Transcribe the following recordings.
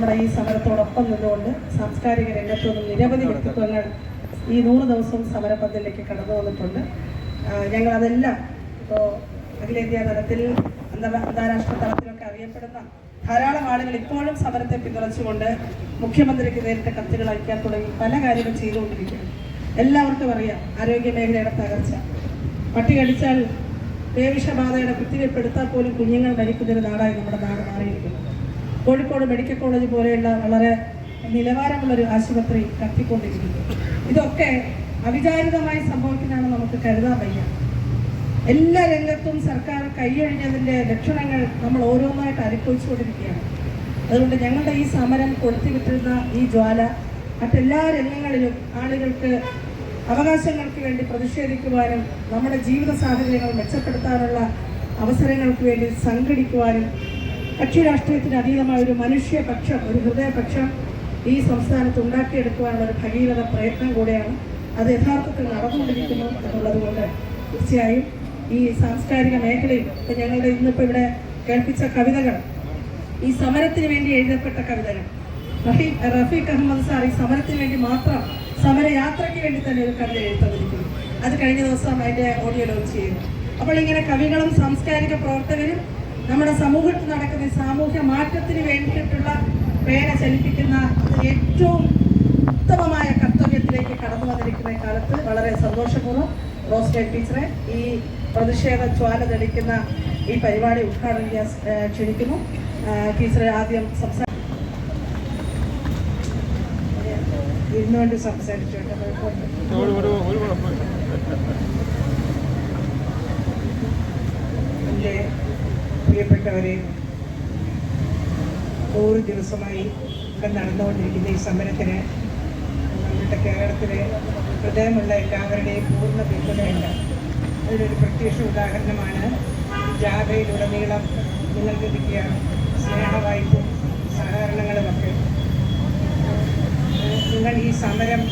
നമ്മുടെ ഈ സമരത്തോടൊപ്പം നിന്നുകൊണ്ട് സാംസ്കാരിക രംഗത്തു നിന്നും നിരവധി വ്യക്തിത്വങ്ങൾ ഈ നൂറ് ദിവസവും സമരപന്തലിലേക്ക് കടന്നു വന്നിട്ടുണ്ട്. ഞങ്ങൾ ഞങ്ങളതെല്ലാം ഇപ്പോൾ അഖിലേന്ത്യാ തലത്തിൽ അന്ത- അന്താരാഷ്ട്ര തലത്തിലൊക്കെ അറിയപ്പെടുന്ന ധാരാളം ആളുകൾ ഇപ്പോഴും സമരത്തെ പിന്തുണച്ചുകൊണ്ട് മുഖ്യമന്ത്രിക്ക് നേരിട്ട് കത്തുകൾ അയക്കാൻ തുടങ്ങി പല കാര്യങ്ങൾ ചെയ്തുകൊണ്ടിരിക്കുകയാണ്. എല്ലാവർക്കും അറിയാം ആരോഗ്യ മേഖലയുടെ തകർച്ച. പട്ടി കടിച്ചാൽ പേവിഷബാധയുടെ കുത്തിവെപ്പെടുത്താൽ പോലും കുഞ്ഞുങ്ങൾ മരിക്കുന്നൊരു നാടായി നമ്മുടെ നാട് മാറിയിരിക്കുന്നു. കോഴിക്കോട് മെഡിക്കൽ കോളേജ് പോലെയുള്ള വളരെ നിലവാരമുള്ളൊരു ആശുപത്രി കത്തിക്കൊണ്ടിരിക്കുന്നു. ഇതൊക്കെ അവിചാരിതമായി സംഭവിക്കുന്നതാണ് നമുക്ക് കരുതാൻ വയ്യ. എല്ലാ രംഗത്തും സർക്കാർ കൈയൊഴിഞ്ഞതിന്റെ ലക്ഷണങ്ങൾ നമ്മൾ ഓരോന്നായിട്ട് അനുഭവിച്ചുകൊണ്ടിരിക്കുകയാണ്. അതുകൊണ്ട് ഞങ്ങളുടെ ഈ സമരം കൊളുത്തിവിട്ടിരുന്ന ഈ ജ്വാല മറ്റെല്ലാ രംഗങ്ങളിലും ആളുകൾക്ക് അവകാശങ്ങൾക്ക് വേണ്ടി പ്രതിഷേധിക്കുവാനും നമ്മുടെ ജീവിത സാഹചര്യങ്ങൾ മെച്ചപ്പെടുത്താനുള്ള അവസരങ്ങൾക്ക് വേണ്ടി സംഘടിക്കുവാനും കക്ഷി രാഷ്ട്രീയത്തിന് അതീതമായ ഒരു മനുഷ്യപക്ഷം ഒരു ഹൃദയപക്ഷം ഈ സംസ്ഥാനത്ത് ഉണ്ടാക്കിയെടുക്കുവാനുള്ള ഒരു ഭഗീരഥ പ്രയത്നം കൂടെയാണ് അത് യഥാർത്ഥത്തിൽ നടന്നുകൊണ്ടിരിക്കുന്നു എന്നുള്ളത് കൊണ്ട് തീർച്ചയായും ഈ സാംസ്കാരിക മേഖലയിൽ ഇപ്പം ഞങ്ങളുടെ ഇന്നിപ്പോൾ ഇവിടെ കേൾപ്പിച്ച കവിതകൾ ഈ സമരത്തിന് വേണ്ടി എഴുതപ്പെട്ട കവിതകൾ റഫീഖ് റഫീഖ് അഹമ്മദ് സാർ ഈ സമരത്തിന് വേണ്ടി മാത്രം സമരയാത്രയ്ക്ക് വേണ്ടി തന്നെ ഒരു കവിത എഴുത്തവരിക്കുന്നു അത് കഴിഞ്ഞ ദിവസം അതിന്റെ ഓഡിയോ ലോഞ്ച് ചെയ്യുന്നു അപ്പോൾ ഇങ്ങനെ കവികളും സാംസ്കാരിക പ്രവർത്തകരും നമ്മുടെ സമൂഹത്തിൽ നടക്കുന്ന സാമൂഹ്യ മാറ്റത്തിന് വേണ്ടിയിട്ടുള്ള പേരെ ചലിപ്പിക്കുന്ന ഏറ്റവും ഉത്തമമായ കർത്തവ്യത്തിലേക്ക് കടന്നു വന്നിരിക്കുന്ന കാലത്ത് വളരെ സന്തോഷപൂർവം റോസ്റ്റേ ടീച്ചറെ ഈ പ്രതിഷേധ ജ്വാല തെളിക്കുന്ന ഈ പരിപാടി ഉദ്ഘാടനം ചെയ്യാൻ ക്ഷണിക്കുന്നു ടീച്ചറെ ആദ്യം സംസാരിക്കും ഇരുന്നുകൊണ്ട് സംസാരിച്ചോട്ടെ കുഴപ്പമില്ല. ഒരു ഒരു ഒരു കുഴപ്പമില്ല എന്റെ പ്രിയപ്പെട്ടവരെ നൂറ് ദിവസമായി ഇവിടെ നടന്നുകൊണ്ടിരിക്കുന്ന ഈ സമരത്തിന് നമ്മുടെ കേരളത്തിലെ ഹൃദയമുള്ള എല്ലാവരുടെയും പൂർണ പിന്തുണയുണ്ട്. അതിനൊരു പ്രത്യക്ഷ ഉദാഹരണമാണ് ജാഥയിലുടനീളം നിങ്ങൾക്ക് കിട്ടിയ സ്നേഹവായ്പും സഹകരണങ്ങളുമൊക്കെ. നിങ്ങൾ ഈ സമരം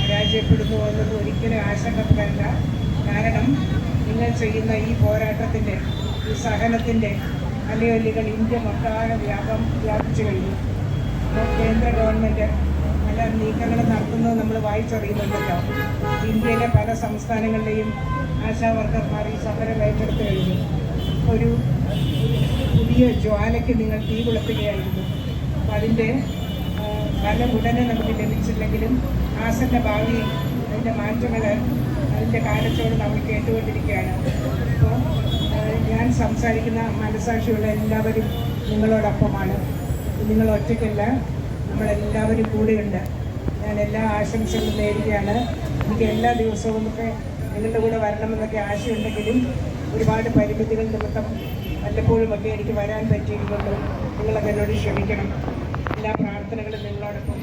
പരാജയപ്പെടുന്നു എന്നത് ഒരിക്കലും ആശങ്കപ്പെടേണ്ട. കാരണം നിങ്ങൾ ചെയ്യുന്ന ഈ പോരാട്ടത്തിന്റെ ഈ സഹനത്തിന്റെ അലയൊലികൾ ഇന്ത്യ മൊട്ടാകെ വ്യാപം വ്യാപിച്ചു കഴിഞ്ഞു. അപ്പോൾ കേന്ദ്ര ഗവൺമെന്റ് പല നീക്കങ്ങളും നടത്തുന്നത് നമ്മൾ വായിച്ചറിയുന്നുണ്ടല്ലോ. ഇന്ത്യയിലെ പല സംസ്ഥാനങ്ങളിലെയും ആശാ വർക്കർമാർ ഈ സമരം ഏറ്റെടുത്ത് കഴിഞ്ഞു. ഒരു പുതിയ ജ്വാലയ്ക്ക് നിങ്ങൾ തീ കൊളുത്തുകയായിരുന്നു. അപ്പം അതിന്റെ ഫലം ഉടനെ നമുക്ക് ലഭിച്ചില്ലെങ്കിലും ആസന്റെ ഭാവി അതിന്റെ മാറ്റങ്ങൾ അതിന്റെ കാലത്തോട് നമ്മൾ കേട്ടുകൊണ്ടിരിക്കുകയാണ്. അപ്പോൾ ഞാൻ സംസാരിക്കുന്ന മനസാക്ഷിയുള്ള എല്ലാവരും നിങ്ങളോടൊപ്പമാണ്. നിങ്ങൾ ഒറ്റയ്ക്കല്ല നമ്മളെല്ലാവരും കൂടെയുണ്ട്. ഞാൻ എല്ലാ ആശംസകളും നേരുകയാണ്. എനിക്ക് എല്ലാ ദിവസവും ഒക്കെ നിങ്ങളുടെ കൂടെ വരണമെന്നൊക്കെ ആശയുണ്ടെങ്കിലും ഒരുപാട് പരിമിതികൾ നിമിത്തം വല്ലപ്പോഴുമൊക്കെ എനിക്ക് വരാൻ പറ്റിയിട്ടുള്ളൂ നിങ്ങളൊക്കെ എന്നോട് ക്ഷമിക്കണം. എല്ലാ പ്രാർത്ഥനകളും നിങ്ങളോടൊപ്പം.